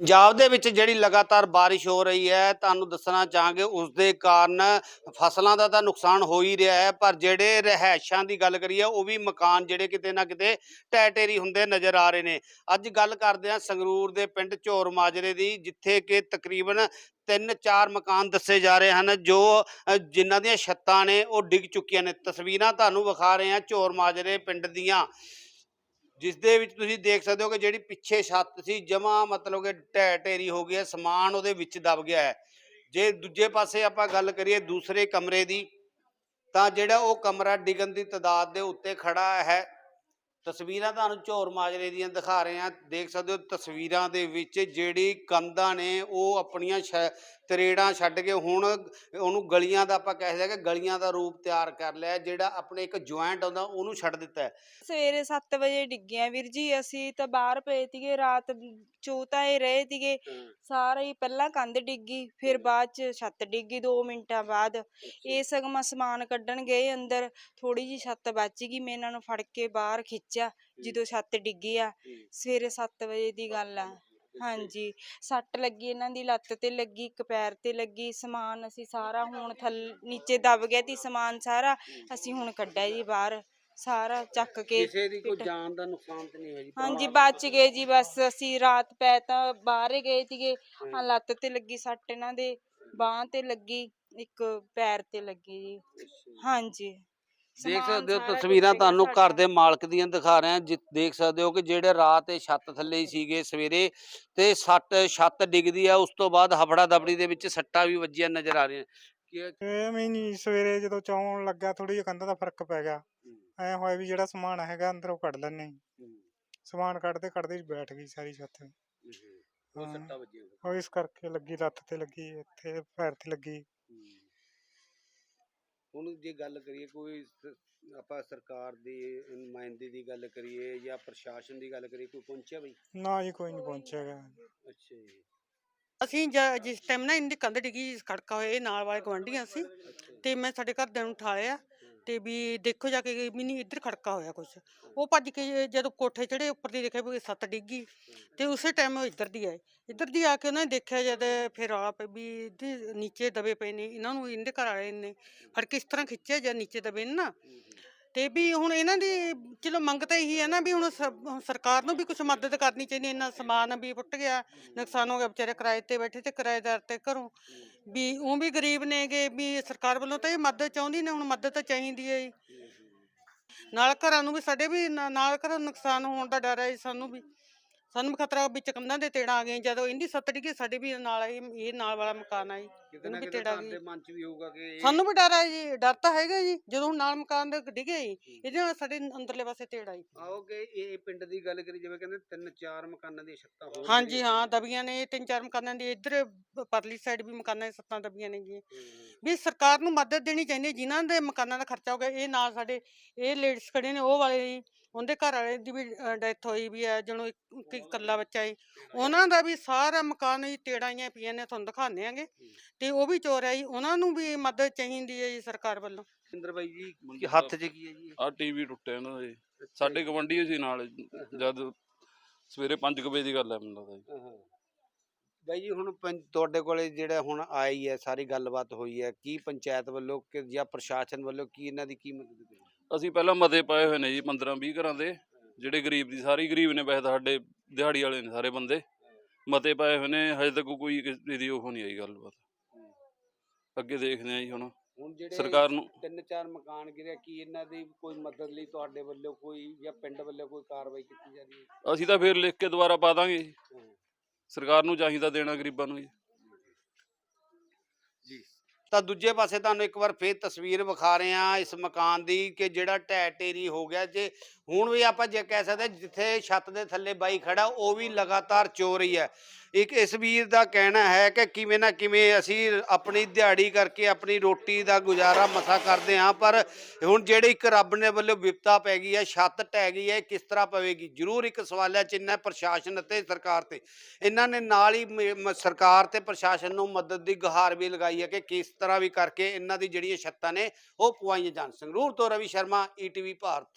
ਪੰਜਾਬ ਦੇ ਵਿੱਚ ਜਿਹੜੀ ਲਗਾਤਾਰ ਬਾਰਿਸ਼ ਹੋ ਰਹੀ ਹੈ, ਤੁਹਾਨੂੰ ਦੱਸਣਾ ਚਾਹਾਂਗੇ ਉਸ ਦੇ ਕਾਰਨ ਫਸਲਾਂ ਦਾ ਤਾਂ ਨੁਕਸਾਨ ਹੋ ਹੀ ਰਿਹਾ ਹੈ, ਪਰ ਜਿਹੜੇ ਰਹਿائشਾਂ ਦੀ ਗੱਲ ਕਰੀਏ, ਉਹ ਵੀ ਮਕਾਨ ਜਿਹੜੇ ਕਿਤੇ ਨਾ ਕਿਤੇ ਟੈਟੇਰੀ ਹੁੰਦੇ ਨਜ਼ਰ ਆ ਰਹੇ ਨੇ। ਅੱਜ ਗੱਲ ਕਰਦੇ ਹਾਂ ਸੰਗਰੂਰ ਦੇ ਪਿੰਡ ਚੋਰ ਮਾਜਰੇ ਦੀ, ਜਿੱਥੇ ਕਿ ਤਕਰੀਬਨ ਤਿੰਨ ਚਾਰ ਮਕਾਨ ਦੱਸੇ ਜਾ ਰਹੇ ਹਨ, ਜੋ ਜਿਨ੍ਹਾਂ ਦੀਆਂ ਛੱਤਾਂ ਨੇ, ਉਹ ਡਿੱਗ ਚੁੱਕੀਆਂ ਨੇ। ਤਸਵੀਰਾਂ ਤੁਹਾਨੂੰ ਵਿਖਾ ਰਹੇ ਹਾਂ ਚੋਰ ਮਾਜਰੇ ਪਿੰਡ ਦੀਆਂ। ਜਿਸ ਦੇ ਵਿੱਚ ਤੁਸੀਂ ਦੇਖ ਸਕਦੇ ਹੋ ਕਿ ਜਿਹੜੀ ਪਿੱਛੇ ਛੱਤ ਸੀ, ਜਮਾ ਮਤਲਬ ਕਿ ਢਹਿ ਢੇਰੀ ਹੋ ਗਈ ਹੈ, ਸਮਾਨ ਉਹਦੇ ਵਿੱਚ ਦਬ ਗਿਆ ਹੈ। ਜੇ ਦੂਜੇ ਪਾਸੇ ਆਪਾਂ ਗੱਲ ਕਰੀਏ ਦੂਸਰੇ ਕਮਰੇ ਦੀ, ਤਾਂ ਜਿਹੜਾ ਉਹ ਕਮਰਾ ਡਿੱਗਣ ਦੀ ਤਦਾਦ ਦੇ ਉੱਤੇ ਖੜਾ ਹੈ ਤਸਵੀਰਾਂ ਤੁਹਾਨੂੰ ਝੋਰ ਮਾਜਰੇ ਦੀਆਂ ਦਿਖਾ ਰਹੇ ਹਾਂ। ਦੇਖ ਸਕਦੇ ਹੋ ਤਸਵੀਰਾਂ ਦੇ ਵਿੱਚ ਜਿਹੜੀ ਕੰਧਾਂ ਨੇ ਉਹ ਆਪਣੀਆਂ ਤਰੇੜਾਂ ਛੱਡ ਕੇ ਹੁਣ ਉਹਨੂੰ ਗਲੀਆਂ ਦਾ ਆਪਾਂ ਕਹਿ ਸਕਦੇ ਗਲੀਆਂ ਦਾ ਰੂਪ ਤਿਆਰ ਕਰ ਲਿਆ। ਜਿਹੜਾ ਆਪਣੇ ਇੱਕ ਜੁਆਇੰਟ ਆਉਂਦਾ ਉਹਨੂੰ ਛੱਡ ਦਿੱਤਾ ਹੈ। ਸਵੇਰੇ 7 ਵਜੇ ਡਿੱਗਿਆ ਵੀਰ ਜੀ। ਅਸੀਂ ਤਾਂ ਬਾਹਰ ਪਏ ਤੀਗੇ ਰਾਤ ਚੂਤਾ ਹੀ ਰਹੇ ਤੀਗੇ ਸਾਰਾ ਹੀ ਪਹਿਲਾਂ ਕੰਧ ਡਿੱਗੀ ਫਿਰ ਬਾਅਦ ਚ ਛੱਤ ਡਿੱਗੀ 2 ਮਿੰਟਾਂ ਬਾਅਦ। ਇਹ ਸਗਮਾ ਸਮਾਨ ਕੱਢਣ ਗਏ ਅੰਦਰ। ਥੋੜੀ ਜੀ ਛੱਤ ਬਚ ਗਈ ਮੈਂ ਇਹਨਾਂ ਨੂੰ ਫੜ ਕੇ ਬਾਹਰ ਖਿੱਚਿਆ ਜਦੋਂ ਛੱਤ ਡਿੱਗੀ ਆ ਸਵੇਰੇ 7 ਵਜੇ ਦੀ ਗੱਲ ਆ। ਹਾਂਜੀ ਸੱਟ ਲੱਗੀ ਇਹਨਾਂ ਦੀ ਲੱਤ ਤੇ ਲੱਗੀ ਇੱਕ ਪੈਰ ਤੇ ਲੱਗੀ ਸਮਾਨ ਅਸੀਂ ਸਾਰਾ ਹੁਣ ਥੱਲ ਨੀਚੇ ਦਬ ਗਿਆ ਤੀ ਸਮਾਨ ਸਾਰਾ ਅਸੀਂ ਹੁਣ ਕੱਢਿਆ ਜੀ ਬਾਹਰ ਸਾਰਾ ਚੱਕ ਕੇ ਕਿਸੇ ਦੀ ਕੋਈ ਜਾਨ ਦਾ ਨੁਕਸਾਨ ਤੇ ਨਹੀਂ ਹੋਇਆ ਜੀ ਹਾਂਜੀ ਬਚ ਗਏ ਜੀ ਬਸ ਅਸੀਂ ਰਾਤ ਪੈ ਤਾਂ ਬਾਹਰ ਹੀ ਗਏ ਸੀਗੇ ਹਾਂ ਲੱਤ ਤੇ ਲੱਗੀ ਸੱਟ ਇਹਨਾਂ ਦੇ ਬਾਹ ਤੇ ਲੱਗੀ ਇੱਕ ਪੈਰ ਤੇ ਲੱਗੀ ਜੀ। ਹਾਂਜੀ। ਦੇਖ ਸਕਦੇ ਹੋ ਤਸਵੀਰਾਂ ਤੁਹਾਨੂੰ ਘਰ। ਦੇ ਮਾਲਕ ਦੀਆਂ ਦਿਖਾ ਰਹੇ ਹਾਂ ਜਿ- ਦੇਖ ਸਕਦੇ ਹੋ ਕਿ ਜਿਹੜੇ ਰਾਤ ਤੇ ਛੱਤ ਥੱਲੇ ਹੀ ਸੀਗੇ ਸਵੇਰੇ ਤੇ ਸੱਟ ਛੱਤ ਡਿੱਗਦੀ ਆ ਉਸ ਤੋਂ ਬਾਅਦ ਹਫੜਾ ਦਬੜੀ ਦੇ ਵਿੱਚ ਸੱਟਾਂ ਵੀ ਵੱਜੀਆਂ ਨਜ਼ਰ ਆ ਰਹੀਆਂ। ਕਿ ਐਵੇਂ ਹੀ ਨਹੀਂ ਸਵੇਰੇ ਜਦੋਂ ਚੌਣ ਲੱਗਾ ਥੋੜੀ ਜਿਹੀ ਕੰਧ ਦਾ ਫ਼ਰਕ ਪੈ ਗਿਆ। ਐ ਹੋਇਆ ਵੀ ਜਿਹੜਾ ਸਮਾਨ ਹੈਗਾ ਅੰਦਰ ਕੱਢ ਲੈਣੇ ਸਮਾਨ ਕੱਢਦੇ ਕੱਢਦੇ ਬੈਠ ਗਈ ਸਾਰੀ ਛੱਤ। ਉਹ। ਸੱਟਾਂ ਵੱਜੀਆਂ। ਉਹ ਇਸ ਕਰਕੇ ਲੱਗੀ ਲੱਤ ਤੇ ਲੱਗੀ ਇੱਥੇ ਪੈਰ ਤੇ ਲੱਗੀ। ਹੁਣ ਜੇ ਗੱਲ ਕਰੀਏ ਕੋਈ ਸ- ਆਪਾਂ ਸਰਕਾਰ ਦੀ ਨੁਮਾਇੰਦੇ ਦੀ ਗੱਲ ਕਰੀਏ ਜਾਂ ਪ੍ਰਸ਼ਾਸਨ ਦੀ ਗੱਲ ਕਰੀਏ ਕੋਈ ਪਹੁੰਚਿਆ ਬਈ? ਨਾ ਜੀ ਕੋਈ ਨਹੀਂ ਪਹੁੰਚਿਆਗਾ ਅੱਛਾ ਜੀ। ਅਸੀਂ ਜ- ਜਿਸ ਟਾਈਮ ਨਾ ਇਹਦੀ ਕੰਧ ਡਿੱਗੀ ਖੜਕਾ ਹੋਇਆ ਇਹ ਨਾਲ ਵਾਲੇ ਗਵਾਂਢੀਆਂ ਸੀ ਤੇ ਮੈਂ ਸਾਡੇ ਘਰਦਿਆਂ ਨੂੰ ਉਠਾਲਿਆ ਤੇ ਵੀ ਦੇਖੋ ਜਾ ਕੇ ਵੀ ਨਹੀਂ ਇੱਧਰ ਖੜਕਾ ਹੋਇਆ ਕੁਛ। ਉਹ ਭੱਜ ਕੇ ਜਦੋਂ ਕੋਠੇ ਚੜੇ ਉੱਪਰ ਦੀ ਦੇਖਿਆ ਵੀ ਸੱਤ ਡਿੱਗੀ ਤੇ ਉਸੇ ਟਾਈਮ ਉਹ ਇੱਧਰ ਦੀ ਆਏ। ਇੱਧਰ ਦੀ ਆ ਕੇ ਉਹਨਾਂ ਨੇ ਦੇਖਿਆ ਜਦ ਫਿਰ ਪਿਆ ਵੀ ਨੀਚੇ ਦਬੇ ਪਏ ਨੇ ਇਹਨਾਂ ਨੂੰ ਇਹਦੇ ਘਰ ਵਾਲੇ ਨੇ ਫੜ ਕੇ ਇਸ ਤਰ੍ਹਾਂ ਖਿੱਚਿਆ ਜਾਂ ਨੀਚੇ ਦਬੇ ਨੇ ਨਾ। ਤੇ ਵੀ ਹੁਣ ਇਹਨਾਂ ਦੀ ਚਲੋ ਮੰਗ ਤਾਂ ਇਹੀ ਹੈ ਨਾ ਵੀ ਹੁਣ ਸ- ਸਰਕਾਰ ਨੂੰ ਵੀ ਕੁਝ ਮਦਦ ਕਰਨੀ ਚਾਹੀਦੀ ਹੈ। ਇੰਨਾ ਸਮਾਨ ਵੀ ਪੁੱਟ ਗਿਆ, ਨੁਕਸਾਨ ਹੋ ਗਿਆ, ਵਿਚਾਰੇ ਕਿਰਾਏ ਤੇ ਬੈਠੇ ਤੇ ਕਿਰਾਏਦਾਰ ਤੇ ਘਰੋਂ ਵੀ ਉਹ ਵੀ ਗਰੀਬ ਨੇਗੇ, ਵੀ ਸਰਕਾਰ ਵੱਲੋਂ ਤਾਂ ਇਹ ਮਦਦ ਚਾਹੁੰਦੀ ਨੇ, ਹੁਣ ਮਦਦ ਤਾਂ ਚਾਹੀਦੀ ਹੈ ਜੀ ਨਾਲ ਘਰਾਂ ਨੂੰ ਵੀ ਸਾਡੇ ਵੀ, ਨਾ- ਨਾਲ ਘਰਾਂ ਨੂੰ ਨੁਕਸਾਨ ਹੋਣ ਦਾ ਡਰ ਹੈ ਜੀ ਸਾਨੂੰ ਵੀ ਸਾਨੂੰ ਵੀ ਖਤਰਾ ਵਿੱਚ ਕੰਧਾਂ ਦੇ ਤੇੜਾ ਆ ਗਏ ਜਦੋਂ ਇਹਦੀ ਸੱਤ ਡਿੱਗੀ ਸਾਡੇ ਵੀ ਨਾਲ ਇਹ ਇਹ ਨਾਲ ਵਾਲਾ ਮਕਾਨ ਆ ਜੀ ਕਿਤੇ ਨਾ ਵੀ ਕਿਤੇ ਤੇੜਾ ਗਈ ਮਨ 'ਚ ਵੀ ਹੋਊਗਾ ਕਿ ਇਹ- ਸਾਨੂੰ ਵੀ ਡਰ ਹੈ ਜੀ ਡਰ ਤਾਂ ਹੈਗਾ ਜੀ ਜਦੋਂ ਹੁਣ ਨਾਲ ਮਕਾਨ ਦੇ ਡਿੱਗੇ ਜੀ ਇਹਦੇ ਨਾਲ ਸਾਡੇ ਅੰਦਰਲੇ ਪਾਸੇ ਤੇੜਾ ਜੀ ਆਓ ਕਿ ਇਹ ਪਿੰਡ ਦੀ ਗੱਲ ਕਰੀ ਜਿਵੇਂ ਕਹਿੰਦੇ ਤਿੰਨ ਚਾਰ ਮਕਾਨਾਂ ਦੀਆਂ ਛੱਤਾਂ ਹੋਰ ਹਾਂਜੀ ਹਾਂ ਦਬੀਆਂ ਨੇ ਤਿੰਨ ਚਾਰ ਮਕਾਨਾਂ ਦੀ ਇੱਧਰ ਪਰਲੀ ਸਾਈਡ ਵੀ ਮਕਾਨਾਂ ਦੀ ਸੱਤਾਂ ਦਬੀਆਂ ਨੇ ਜੀ ਵੀ ਸਰਕਾਰ ਨੂੰ ਮਦਦ ਦੇਣੀ ਚਾਹੀਦੀ ਹੈ। ਜਿਨ੍ਹਾਂ ਦੇ ਮਕਾਨਾਂ ਦਾ ਖਰਚਾ ਹੋ ਗਿਆ ਇਹ ਨਾਲ ਸਾਡੇ ਇਹ ਲੇਡੀਜ਼ ਖੜੇ ਨੇ ਉਹ ਵਾਲੇ ਜੀ ਉਹਦੇ ਘਰ ਵਾਲੇ ਦੀ ਵੀ ਡੈਥ ਹੋਈ ਵੀ ਹੈ ਜਿਹਨੂੰ ਇੱਕ ਇੱਕ ਇਕੱਲਾ ਬੱਚਾ ਹੈ ਉਹਨਾਂ ਦਾ ਵੀ ਸਾਰਾ ਮਕਾਨ ਹੀ ਤੇੜਾਈਆਂ ਪਈਆਂ ਨੇ ਤੁਹਾਨੂੰ ਦਿਖਾਉਂਦੇ ਆਂਗੇ। ਤੇ ਉਹ ਵੀ ਚੋਰ ਹੈ ਜੀ ਉਹਨਾਂ ਨੂੰ ਵੀ ਮਦਦ ਚਾਹੀਦੀ ਹੈ ਜੀ ਸਰਕਾਰ ਵੱਲੋਂ। ਸਿੰਦਰ ਬਾਈ ਜੀ ਕੀ ਹੱਥ 'ਚ ਕੀ ਹੈ ਜੀ ਆ ਟੀਵੀ ਟੁੱਟਿਆ ਇਹਨਾਂ ਦਾ। ਸਾਡੇ ਗਵੰਡੀ ਸੀ ਨਾਲ ਜਦ ਸਵੇਰੇ 5 ਵਜੇ ਦੀ ਗੱਲ ਹੈ ਮੈਨੂੰ ਲੱਗਦਾ ਜੀ। ਬਾਈ ਜੀ ਹੁਣ ਤੁਹਾਡੇ ਕੋਲੇ ਜਿਹੜਾ ਹੁਣ ਆਈ ਹੈ ਸਾਰੀ ਗੱਲਬਾਤ ਹੋਈ ਹੈ ਕੀ ਪੰਚਾਇਤ ਵੱਲੋਂ ਕਿ ਜਾਂ ਪ੍ਰਸ਼ਾਸਨ ਵੱਲੋਂ ਕੀ ਇਹਨਾਂ ਦੀ ਕੀ ਮਦਦ ਕਰੀ ਅਸੀਂ ਪਹਿਲਾਂ ਮਤੇ ਪਾਏ ਹੋਏ ਨੇ ਜੀ 15 20 ਘਰਾਂ ਦੇ ਜਿਹੜੇ ਗਰੀਬ ਦੀ ਸਾਰੀ ਗਰੀਬ ਨੇ ਵੈਸੇ ਤਾਂ ਸਾਡੇ ਦਿਹਾੜੀ ਵਾਲੇ ਨੇ ਸਾਰੇ ਬੰਦੇ। ਮਤੇ ਪਾਏ ਹੋਏ ਨੇ ਹਜੇ ਤੱਕ ਕੋਈ ਕਿਸੇ ਦੀ ਉਹ ਨਹੀਂ ਆਈ ਗੱਲਬਾਤ। ਅੱਗੇ ਦੇਖਦੇ ਆ ਜੀ ਹੁਣ। ਹੁਣ ਜਿਹੜੇ ਸਰਕਾਰ ਨੂੰ ਤਿੰਨ ਚਾਰ ਮਕਾਨ ਗਿਰਿਆ ਕੀ ਇਹਨਾਂ ਦੀ ਕੋਈ ਮਦਦ ਲਈ ਤੁਹਾਡੇ ਵੱਲੋਂ ਕੋਈ ਜਾਂ ਪਿੰਡ ਵੱਲੋਂ ਕੋਈ ਕਾਰਵਾਈ ਕੀਤੀ ਜਾ ਰਹੀ ਹੈ? ਅਸੀਂ ਤਾਂ ਫੇਰ ਲਿਖ ਕੇ ਦੁਬਾਰਾ ਪਾ ਦਾਂਗੇ। ਸਰਕਾਰ ਨੂੰ ਚਾਹੀਦਾ ਦੇਣਾ ਗਰੀਬਾਂ ਨੂੰ ਜੀ। ਤਾਂ ਦੂਜੇ ਪਾਸੇ ਤੁਹਾਨੂੰ ਇੱਕ ਵਾਰ ਫੇਰ ਤਸਵੀਰ ਵਿਖਾ ਰਹੇ ਹਾਂ ਇਸ ਮਕਾਨ ਦੀ ਕਿ ਜਿਹੜਾ ਢਹਿ ਢੇਰੀ ਹੋ ਗਿਆ ਜੇ ਹੁਣ ਵੀ ਆਪਾਂ ਜੇ ਕਹਿ ਸਕਦੇ ਜਿੱਥੇ ਛੱਤ ਦੇ ਥੱਲੇ ਬਾਈ ਖੜਾ, ਉਹ ਵੀ ਲਗਾਤਾਰ ਚੋ ਰਹੀ ਹੈ। ਇੱਕ ਇਸ ਵੀਰ ਦਾ ਕਹਿਣਾ ਹੈ ਕਿ ਕਿਵੇਂ ਨਾ ਕਿਵੇਂ ਅਸੀਂ ਆਪਣੀ ਦਿਹਾੜੀ ਕਰਕੇ ਆਪਣੀ ਰੋਟੀ ਦਾ ਗੁਜ਼ਾਰਾ ਮਸਾ ਕਰਦੇ ਹਾਂ, ਪਰ ਹੁਣ ਜਿਹੜੀ ਇੱਕ ਰੱਬ ਨੇ ਵੱਲੋਂ ਵਿਪਤਾ ਪੈ ਗਈ ਹੈ, ਛੱਤ ਢਹਿ ਗਈ ਹੈ, ਇਹ ਕਿਸ ਤਰ੍ਹਾਂ ਪਵੇਗੀ? ਜ਼ਰੂਰ ਇੱਕ ਸਵਾਲਿਆ ਚਿੰਨ੍ਹ ਹੈ ਪ੍ਰਸ਼ਾਸਨ ਅਤੇ ਸਰਕਾਰ ਤੇ। ਇਹਨਾਂ ਨੇ ਨਾਲ ਹੀ ਸਰਕਾਰ ਤੇ ਪ੍ਰਸ਼ਾਸਨ ਨੂੰ ਮਦਦ ਦੀ ਗੁਹਾਰ ਵੀ ਲਗਾਈ ਹੈ ਕਿ ਕਿਸ ਤਰ੍ਹਾਂ ਵੀ ਕਰਕੇ ਇਹਨਾਂ ਦੀ ਜਿਹੜੀਆਂ ਛੱਤਾਂ ਨੇ, ਉਹ ਪਵਾਈਆਂ ਜਾਣ। ਸੰਗਰੂਰ ਤੋਂ ਰਵੀ ਸ਼ਰਮਾ ਈਟੀਵੀ ਭਾਰਤ।